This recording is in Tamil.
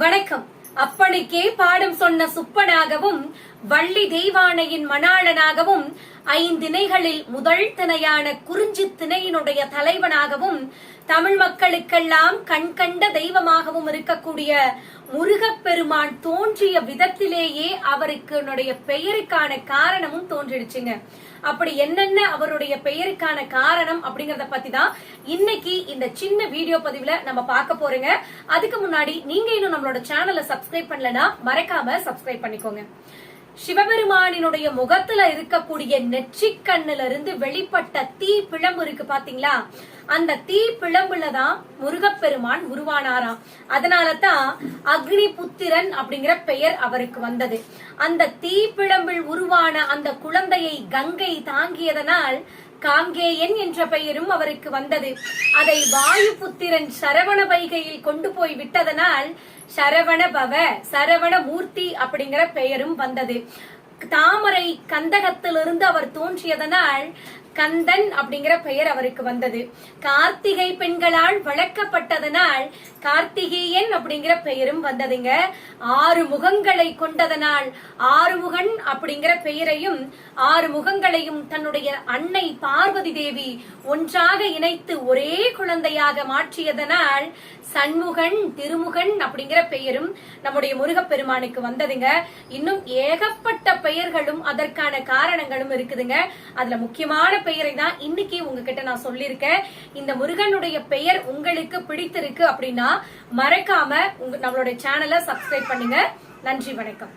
வணக்கம். அப்பனுக்கே பாடம் சொன்ன சுப்பனாகவும் வள்ளி தெய்வானையின் மணாளனாகவும் ஐந்திணைகளில் முதல் திணையான குறிஞ்சி திணையினுடைய தலைவனாகவும் தமிழ் மக்களுக்கெல்லாம் கண்கண்ட தெய்வமாகவும் இருக்கக்கூடிய முருகப்பெருமான் தோன்றிய விதத்திலேயே அவருக்கு பெயருக்கான காரணமும் தோன்றிடுச்சுங்க. அப்படி என்னென்ன அவருடைய பெயருக்கான காரணம் அப்படிங்கறத பத்தி தான் இன்னைக்கு இந்த சின்ன வீடியோ பதிவுல நம்ம பார்க்க போறோங்க. அதுக்கு முன்னாடி நீங்க இன்னும் நம்மளோட சேனலை சப்ஸ்கிரைப் பண்ணலன்னா மறக்காம சப்ஸ்கிரைப் பண்ணிக்கோங்க. சிவபெருமானினுடைய முகத்துல இருக்கக்கூடிய நெற்றிக்கண்ணுல இருந்து வெளிப்பட்ட தீ பிழம்பு இருக்கு பாத்தீங்களா? அந்த தீ பிழம்புல தான் முருகப்பெருமான் உருவானாராம். அதனால தான் அக்னி புத்திரன் அப்படிங்கிற பெயர் அவருக்கு வந்தது. அந்த தீ பிழம்பில் உருவான அந்த குழந்தையை கங்கை தாங்கியதனால் காங்கேயன் என்ற பெயரும் அவருக்கு வந்தது. அதை வாயு புத்திரன் சரவண வைகையில் கொண்டு போய் விட்டதனால் சரவண பவ சரவண மூர்த்தி அப்படிங்கிற பெயரும் வந்தது. தாமரை கந்தகத்திலிருந்து அவர் தோன்றியதனால் கந்தன் அப்படிங்கிற பெயர் அவருக்கு வந்தது. கார்த்திகை பெண்களால் வளர்க்கப்பட்டதனால் கார்த்திகேயன் அப்படிங்கிற பெயரும் வந்ததுங்க. ஆறு முகங்களை கொண்டதனால் ஆறுமுகன் அப்படிங்கிற பெயரையும் ஆறு முகங்களையும் தன்னுடைய அன்னை பார்வதி தேவி ஒன்றாக இணைத்து ஒரே குழந்தையாக மாற்றியதனால் சண்முகன் திருமுகன் அப்படிங்கிற பெயரும் நம்முடைய முருகப்பெருமானுக்கு வந்ததுங்க. இன்னும் ஏகப்பட்ட பெயர்களும் அதற்கான காரணங்களும் இருக்குதுங்க. அதுல முக்கியமான பெயரை தான் இன்னைக்கு உங்ககிட்ட நான் சொல்லியிருக்கேன். இந்த முருகனுடைய பெயர் உங்களுக்கு பிடித்திருக்கு அப்படின்னா மறக்காம உங்க நம்மளுடைய சேனலை சப்ஸ்கிரைப் பண்ணுங்க. நன்றி வணக்கம்.